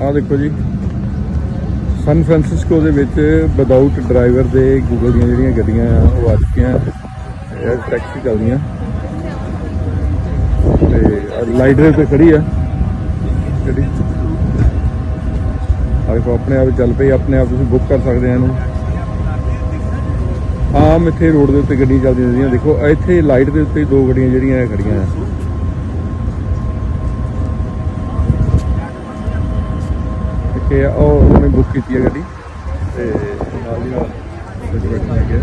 ਆਹ ਦੇਖੋ ਜੀ। ਸਨ ਫ੍ਰਾਂਸਿਸਕੋ ਦੇ ਵਿੱਚ ਵਿਦਆਊਟ ਡਰਾਈਵਰ ਦੇ ਗੂਗਲ ਦੀਆਂ ਜਿਹੜੀਆਂ ਗੱਡੀਆਂ ਆ, ਉਹ ਆ ਚੁੱਕੀਆਂ ਇਹ ਟੈਕਸੀ ਚੱਲਦੀਆਂ ਤੇ ਲਾਈਟ ਦੇ ਉੱਤੇ ਖੜੀ ਆ। ਗੱਡੀ। ਆਹ ਦੇਖੋ, ਆਪਣੇ ਆਪ ਚੱਲ ਪਈ, ਆਪਣੇ ਆਪ ਤੁਸੀਂ ਬੁੱਕ ਕਰ ਸਕਦੇ ਆ ਇਹਨੂੰ। ਆਮ ਇੱਥੇ ਰੋਡ ਦੇ ਉੱਤੇ ਗੱਡੀਆਂ ਚੱਲਦੀਆਂ ਰਹਿੰਦੀਆਂ ਦੇਖੋ, ਇੱਥੇ ਲਾਈਟ ਦੇ ਉੱਤੇ ਦੋ ਗੱਡੀਆਂ ਜਿਹੜੀਆਂ ਇਹ ਖੜੀਆਂ ਆ। ਕਿ ਉਹ ਉਹਨਾਂ ਬੁੱਕ ਕੀਤੀ ਹੈ ਗੱਡੀ। ਤੇ ਨਾਲ ਦੀ ਨਾਲ ਵਿੱਚ ਬੈਠਣਾ ਹੈਗਾ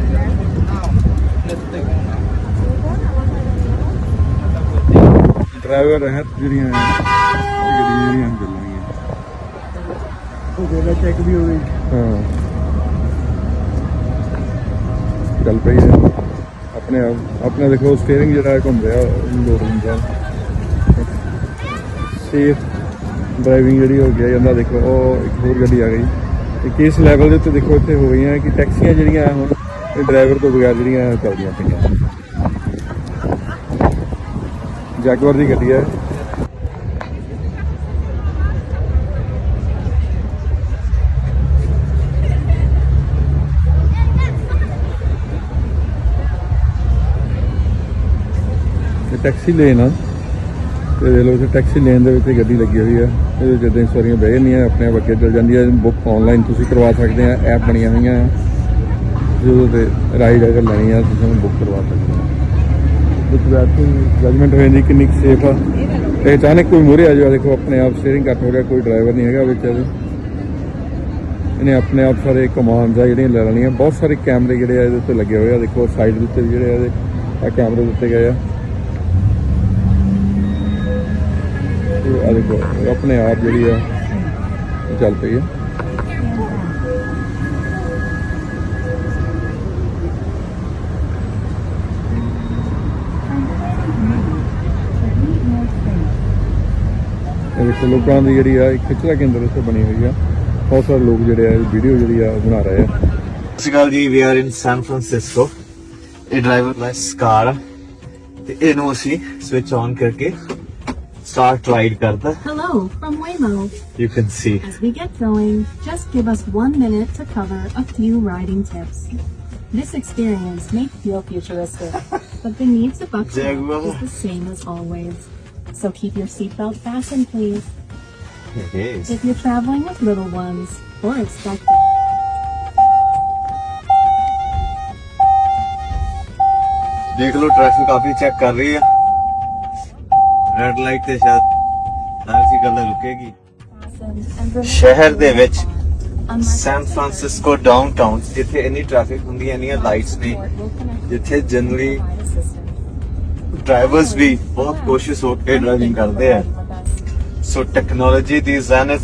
ਡਰਾਈਵਰ ਜਿਹੜੀਆਂ ਹੈ, ਇਹ ਗੱਡੀਆਂ ਜਿਹੜੀਆਂ ਚੱਲਣਗੀਆਂ ਉਹ ਜਿਹੜਾ ਚੈੱਕ ਵੀ ਹੋਵੇ ਹਾਂ। ਚੱਲ ਪਈ ਹੈ। ਆਪਣੇ ਆਪ ਆਪਣਾ ਦੇਖੋ ਸਟੀਅਰਿੰਗ ਜਿਹੜਾ ਹੈ ਘੁੰਮ ਰਿਹਾ ਲੋਡ ਹੁੰਦਾ। ਸੇਫ ਡਰਾਈਵਿੰਗ ਜਿਹੜੀ ਹੋ ਗਿਆ ਜਾਂਦਾ ਦੇਖੋ, ਉਹ ਇੱਕ ਹੋਰ ਗੱਡੀ ਆ ਗਈ। ਤੇ ਕਿਸ ਲੈਵਲ ਦੇ ਉੱਤੇ ਦੇਖੋ, ਇੱਥੇ ਹੋ ਗਈਆਂ ਕਿ ਟੈਕਸੀਆਂ ਜਿਹੜੀਆਂ ਹੁਣ, ਇਹ ਡਰਾਈਵਰ ਤੋਂ ਬਗੈਰ ਜਿਹੜੀਆਂ ਚੱਲਦੀਆਂ ਪਈਆਂ। ਜੈਗੁਆਰ ਦੀ ਗੱਡੀ ਹੈ ਟੈਕਸੀ ਲੇਨ ਆ। ਤੇ ਦੇ ਲੋ ਟੈਕਸੀ ਲੇਨ ਦੇ ਵਿੱਚ ਗੱਡੀ ਲੱਗੀ ਹੋਈ ਆ। ਇਹਦੇ ਜਦੋਂ ਹੀ ਸਵਾਰੀਆਂ ਬਹਿ ਜਾਂਦੀਆਂ, ਆਪਣੇ ਆਪ ਅੱਗੇ ਚੱਲ ਜਾਂਦੀਆਂ ਬੁੱਕ ਆਨਲਾਈਨ ਤੁਸੀਂ ਕਰਵਾ ਸਕਦੇ ਆ ਐਪ ਬਣੀਆਂ ਹੋਈਆਂ ਆ। ਜਦੋਂ ਤੇ ਰਾਈਡ ਅਗਰ ਲੈਣੀ ਆ, ਤੁਸੀਂ ਉਹਨੂੰ ਬੁੱਕ ਕਰਵਾ ਸਕਦੇ ਆ। ਵਿੱਚ ਬੈਠ ਜਜਮੈਂਟ ਹੋ ਜਾਂਦੀ ਕਿੰਨੀ ਸੇਫ ਆ। ਤੇ ਅਚਾਨਕ ਕੋਈ ਮੂਹਰੇ ਆ ਜਾਵੇ, ਦੇਖੋ ਆਪਣੇ ਆਪ ਸਟੀਅਰਿੰਗ ਘੱਟ ਹੋ ਗਿਆ, ਕੋਈ ਡਰਾਈਵਰ ਨਹੀਂ ਹੈਗਾ ਵਿੱਚ ਇਹਦੇ। ਇਹਨੇ ਆਪਣੇ ਆਪ ਸਾਰੇ ਕਮਾਂਡਸ ਆ ਜਿਹੜੀਆਂ ਲੈ ਲੈਣੀਆਂ। ਬਹੁਤ ਸਾਰੇ ਕੈਮਰੇ ਜਿਹੜੇ ਆ ਇਹਦੇ ਉੱਤੇ ਲੱਗੇ ਹੋਏ ਆ। ਦੇਖੋ ਸਾਈਡ ਦੇ ਉੱਤੇ ਜਿਹੜੇ ਆ ਇਹਦੇ, ਆ ਕੈਮਰੇ ਦਿੱਤੇ ਗਏ ਆ। ਇਹ ਆ ਦੇਖੋ ਇਹ ਆਪਣੇ ਆਪ ਜਿਹੜੀ ਆ ਇਹ ਚੱਲ ਪਈ ਆ। ਇਹ ਦੇਖੋ, ਲੋਕਾਂ ਦੀ ਜਿਹੜੀ ਆ ਇੱਕ ਖਿੱਚਦਾ ਕੇਂਦਰ ਇੱਥੇ ਬਣੀ ਹੋਈ ਆ। ਬਹੁਤ ਸਾਰੇ ਲੋਕ ਜਿਹੜੇ ਆ ਵੀਡੀਓ ਜਿਹੜੀ ਆ, ਬਣਾ ਰਹੇ ਆ। ਸਤਿ ਸ਼੍ਰੀ ਅਕਾਲ ਜੀ we are in San Francisco ਇਹ ਡਰਾਈਵਰਲੈਸ ਕਾਰ ਤੇ ਇਹਨੂੰ ਅਸੀਂ ਸਵਿਚ ਔਨ ਕਰਕੇ Karta. Hello from Waymo. You can see. As we get going, just give us one minute to cover a few riding tips. This experience may feel futuristic, but the needs of upgrade is the same as always. So keep your seatbelt fastened, please. If you're traveling with little ones or expect. देख लो traffic काफी check कर रही है red light ਤੇ ਸ਼ਾਇਦ ਐਸੀ ਗੱਲ ਰੁਕੇਗੀ। ਸ਼ਹਿਰ ਦੇ ਵਿੱਚ ਸੈਨ ਫ੍ਰਾਂਸਿਸਕੋ ਡਾਊਨਟਾਊਨ ਜਿੱਥੇ ਇੰਨੀ ਟ੍ਰੈਫਿਕ ਹੁੰਦੀ ਹੈ ਇੰਨੀਆਂ ਲਾਈਟਸ ਨੇ ਜਿੱਥੇ ਜਨਰਲੀ ਡਰਾਈਵਰਸ ਵੀ ਬਹੁਤ ਕੋਸ਼ਿਸ਼ ਹੋ ਕੇ ਡਰਾਈਵਿੰਗ ਕਰਦੇ ਆ। ਸੋ ਟੈਕਨੋਲੋਜੀ ਦੀ ਜ਼ੈਨਤ